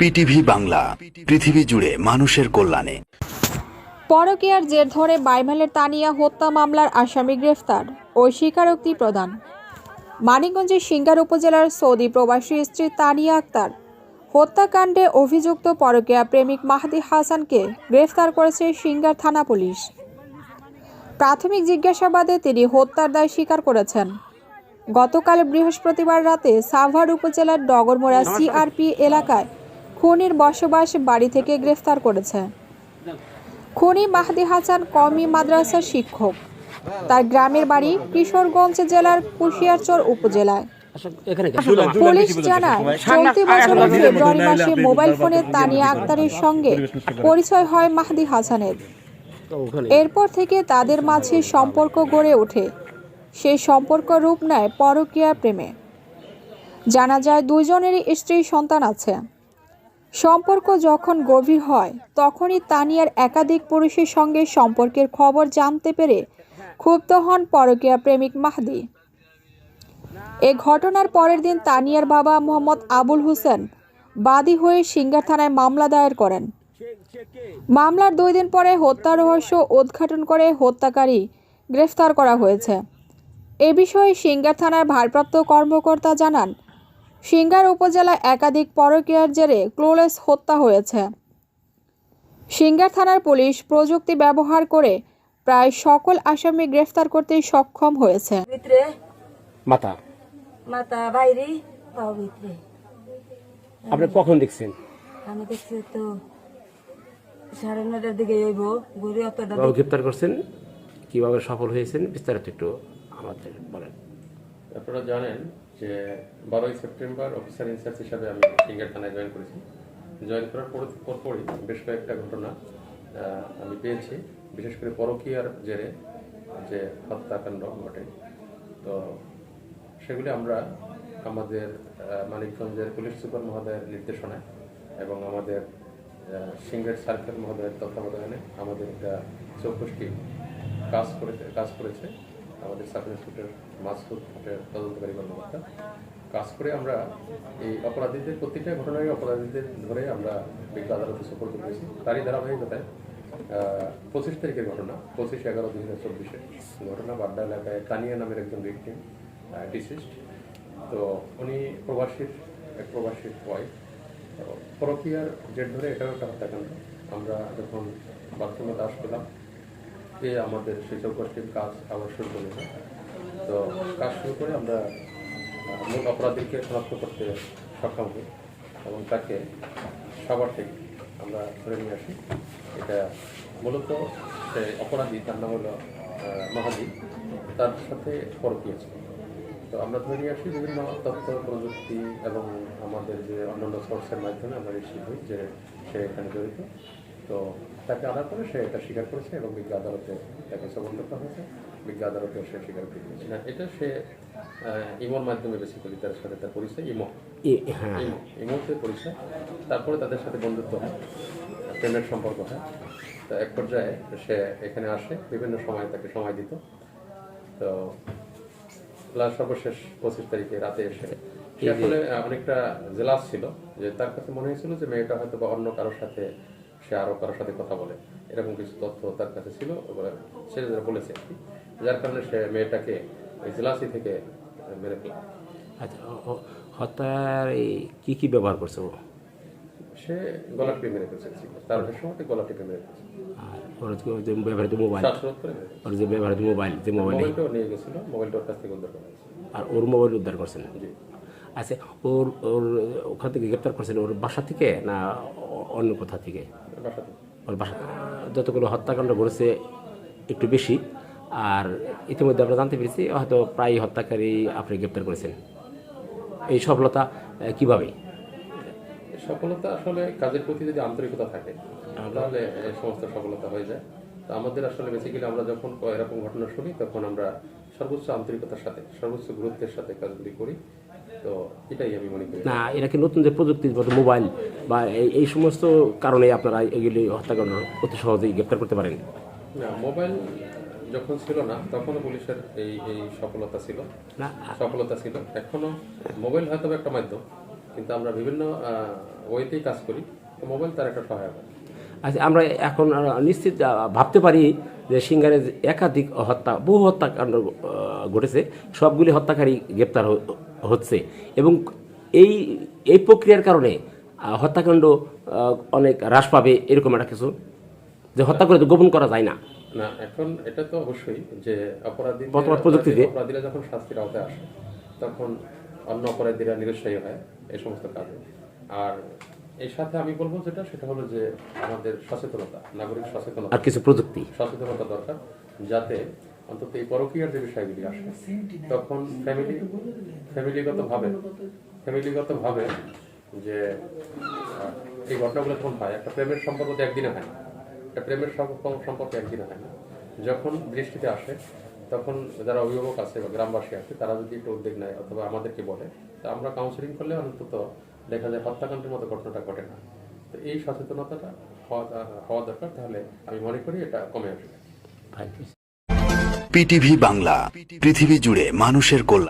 PTV Bangla পৃথিবী জুড়ে মানুষের কল্যাণে। পরকীয়ার জের ধরে বাইমেলের তানিয়া হত্যা মামলার আসামি গ্রেফতার ও স্বীকারোক্তি প্রদান। মানিকগঞ্জের সিঙ্গার উপজেলার সৌদি প্রবাসী স্ত্রী তানিয়া আক্তার হত্যাকাণ্ডে অভিযুক্ত পরকীয়া প্রেমিক মাহদি হাসানকে গ্রেফতার করেছে সিঙ্গার থানা পুলিশ। প্রাথমিক জিজ্ঞাসাবাদে তিনি হত্যার দায় স্বীকার করেছেন। গতকাল বৃহস্পতিবার রাতে সাভার উপজেলার ডগরমোড়া সিআরপি এলাকায় খুনির বসবাস বাড়ি থেকে গ্রেফতার করেছে। খনি মাহদি হাসান কমি মাদ্রাসার শিক্ষক। তার গ্রামের বাড়ি কিশোরগঞ্জ জেলার কুশিয়ারচর উপজেলায়। পুলিশ জানায়, চলতি বছরের ফেব্রুয়ারি মাসে মোবাইল ফোনে তানিয়া আক্তারের সঙ্গে পরিচয় হয় মাহদি হাসানের। এরপর থেকে তাদের মাঝে সম্পর্ক গড়ে ওঠে। সেই সম্পর্ক রূপ নেয় পরকীয়া প্রেমে। জানা যায় দুজনেরই স্ত্রী সন্তান আছে। সম্পর্ক যখন গভীর হয়, তখনই তানিয়ার একাধিক পুরুষের সঙ্গে সম্পর্কের খবর জানতে পেরে ক্ষুব্ধ হন পরকীয়া প্রেমিক মাহদি। এ ঘটনার পরের দিন তানিয়ার বাবা মোহাম্মদ আবুল হোসেন বাদী হয়ে সিঙ্গার থানায় মামলা দায়ের করেন। মামলার দুই দিন পরে হত্যা রহস্য উদ্ঘাটন করে হত্যাকারী গ্রেফতার করা হয়েছে। এ বিষয়ে সিঙ্গার থানার ভারপ্রাপ্ত কর্মকর্তা জানান সিঙ্গার উপজেলায় একাধিক পরকীয়ার জেরে ক্লোলেস হত্যা হয়েছে। সিঙ্গার থানার পুলিশ প্রযুক্তি ব্যবহার করে প্রায় সকল আসামি গ্রেফতার করতে সক্ষম হয়েছে। ভিতরে বাইরে ভিতরে আপনি কখন দেখছেন? আমি দেখছি তো সাড়ে নটার দিকে যাইব অতটা বাবু করছেন কীভাবে সফল হয়েছেন বিস্তারিত একটু আমাদের বলেন। আপনারা জানেন যে বারোই সেপ্টেম্বর অফিসার ইনচার্জ হিসাবে আমি সিঙ্গার থানায় জয়েন করেছি। জয়েন করার পর পরপরই বেশ কয়েকটা ঘটনা আমি পেয়েছি। বিশেষ করে পরকীয়ার জেরে যে হত্যাকাণ্ড ঘটে। তো সেগুলি আমরা আমাদের মানিকগঞ্জের পুলিশ সুপার মহোদয়ের নির্দেশনায় এবং আমাদের সিঙ্গার সার্কেল মহোদয়ের তত্ত্বাবধানে আমাদের একটা চৌকস টিম কাজ করে কাজ করেছে। আমাদের সাব ইন্সপেক্টর মাসুদ তদন্তকারী কর্মকর্তা। কাজ করে আমরা এই অপরাধীদের প্রত্যেকটা ঘটনায় অপরাধীদের ধরে আমরা বিজ্ঞ আদালতে সুপর্দ করেছি। তারই ধারাবাহিকতায় পঁচিশ তারিখের ঘটনা, পঁচিশ এগারো দুই হাজার চব্বিশে ঘটনা বাড্ডা এলাকায় কানিয়া নামের একজন ভিকটিম ডিসিস্ট তো উনি প্রবাসীর, এক প্রবাসীর ওয়াইফ পরকীয়ার জেট ধরে এটাও একটা হত্যাকাণ্ড। আমরা যখন বাথরুমে দাস পেলাম যে আমাদের সেই চৌকষ্টির কাজ আবার শুরু করে দিল। তো কাজ শুরু করে আমরা মূল অপরাধীকে শনাক্ত করতে সক্ষম হই এবং তাকে সবার থেকে আমরা ধরে নিয়ে আসি। এটা মূলত সে অপরাধী, তার নাম হলো মাহাদি। তার সাথে পরকীয় ছিল তো আমরা ধরে নিয়ে আসি বিভিন্ন তথ্য, প্রযুক্তি এবং আমাদের যে অন্যান্য সোর্সের মাধ্যমে আমরা নিশ্চিত হই যে সে এখানে জড়িত। তো তাকে আনার পরে সে এটা স্বীকার করেছে এবং বিজ্ঞ আদালতে তাকে সমন করা হয়েছে। বিজ্ঞ আদালতে সে স্বীকার করে দিয়েছে না এটা সে আহ, ইমোর মাধ্যমে বেসিক্যালি তার সাথে তার পরিচয় ইমো। হ্যাঁ। ইমো ইমোতে পরিচয় তারপরে তাদের সাথে বন্ধুত্ব হয় প্রেমের সম্পর্ক হয়। তো এক পর্যায়ে সে এখানে আসে বিভিন্ন সময় তাকে সময় দিত। তো লাস্ট সর্বশেষ পঁচিশ তারিখে রাতে এসে সে আসলে অনেকটা জেলাস ছিল যে তার কাছে মনে হয়েছিল যে মেয়েটা হয়তো বা অন্য কারোর সাথে সে আরও কারোর সাথে কথা বলে। এরকম কিছু তথ্য তার কাছে ছিল এবার সে যারা বলেছে আর কি। যার কারণে সে মেয়েটাকে জেলাসি থেকে মেরে ফেলা। আচ্ছা হত্যার এই কি কি ব্যবহার করছে ও? সে গলা টিপে মেরে ফেলছে তার সময় গলা টিপে মেরে ফেলছে। আর ওর যে ব্যবহৃত মোবাইল? ওর যে ব্যবহৃত মোবাইল যে মোবাইল? নিয়ে গেছিল মোবাইলটা ওর কাছ থেকে উদ্ধার করা আর ওর মোবাইল উদ্ধার করছেন? আচ্ছা ওর ওর ওখান থেকে গ্রেপ্তার করছেন ওর বাসা থেকে না অন্য কোথা থেকে? ওর বাসা যতগুলো হত্যাকাণ্ড ঘটেছে একটু বেশি আর ইতিমধ্যে আমরা জানতে পেরেছি হয়তো প্রায় হত্যাকারী আপনি গ্রেপ্তার করেছেন। এই সফলতা কীভাবে? সফলতা আসলে কাজের প্রতি যদি আন্তরিকতা থাকে তাহলে সমস্ত সফলতা হয়ে যায়। তো আমাদের আসলে বেসিক্যালি আমরা যখন ক- এরকম ঘটনা শুনি তখন আমরা সর্বোচ্চ আন্তরিকতার সাথে সর্বোচ্চ গুরুত্বের সাথে কাজগুলি করি। তো এটাই আমি মনে করি। না এরা কি নতুন যে প্রযুক্তি মোবাইল বা এই সমস্ত কারণে আপনারা এগুলি হত্যাকাণ্ড অতি সহজেই গ্রেপ্তার করতে পারেন। না মোবাইল যখন ছিল না তখনও পুলিশের এই এই সফলতা ছিল। না সফলতা ছিল। এখনও মোবাইল হয়তো একটা মাধ্যম কিন্তু আমরা বিভিন্ন ওয়েতেই কাজ করি তো মোবাইল তার একটা সহায়তা আচ্ছা আমরা এখন নিশ্চিত ভাবতে পারি যে সিঙ্গারে একাধিক হত্যা বহু হত্যাকাণ্ড ঘটেছে সবগুলি হত্যাকারী গ্রেপ্তার হচ্ছে। এবং এই এই প্রক্রিয়ার কারণে হত্যাকাণ্ড অনেক হ্রাস পাবে এরকম একটা কিছু? যে হত্যা করে গোপন করা যায় না। না এখন এটা তো অবশ্যই যে অপরাধী বর্তমান প্রযুক্তিতে। অপরাধীরা যখন শাস্তির আওতায় আসে তখন অন্য অপরাধীরা নিরুৎসাহী হয় এই সমস্ত কাজে। আর এর সাথে আমি বলব যেটা সেটা হলো যে আমাদের সচেতনতা নাগরিক সচেতনতা। আর কিছু প্রযুক্তি। সচেতনতা দরকার যাতে অন্তত এই পরকীয়ার যে বিষয়গুলি আসে তখন ফ্যামিলি ফ্যামিলিগত ভাবে ফ্যামিলিগত ভাবে যে এই ঘটনাগুলো যখন হয়। একটা প্রেমের সম্পর্ক তো একদিনে হয় না। একটা প্রেমের সম্পর্ক একদিনে হয় না। যখন দৃষ্টিতে আসে তখন যারা অভিভাবক আছে বা গ্রামবাসী আছে তারা যদি একটু উদ্যোগ নেয় অথবা আমাদেরকে বলে তা আমরা কাউন্সিলিং করলে অন্তত দেখা যায় হত্যাকাণ্ডের মতো ঘটনাটা ঘটে না। তো এই সচেতনতাটা হওয়া হওয়া দরকার। তাহলে আমি মনে করি এটা কমে আসবে। ভাই পিটিভি বাংলা পৃথিবী জুড়ে মানুষের কল্যাণ।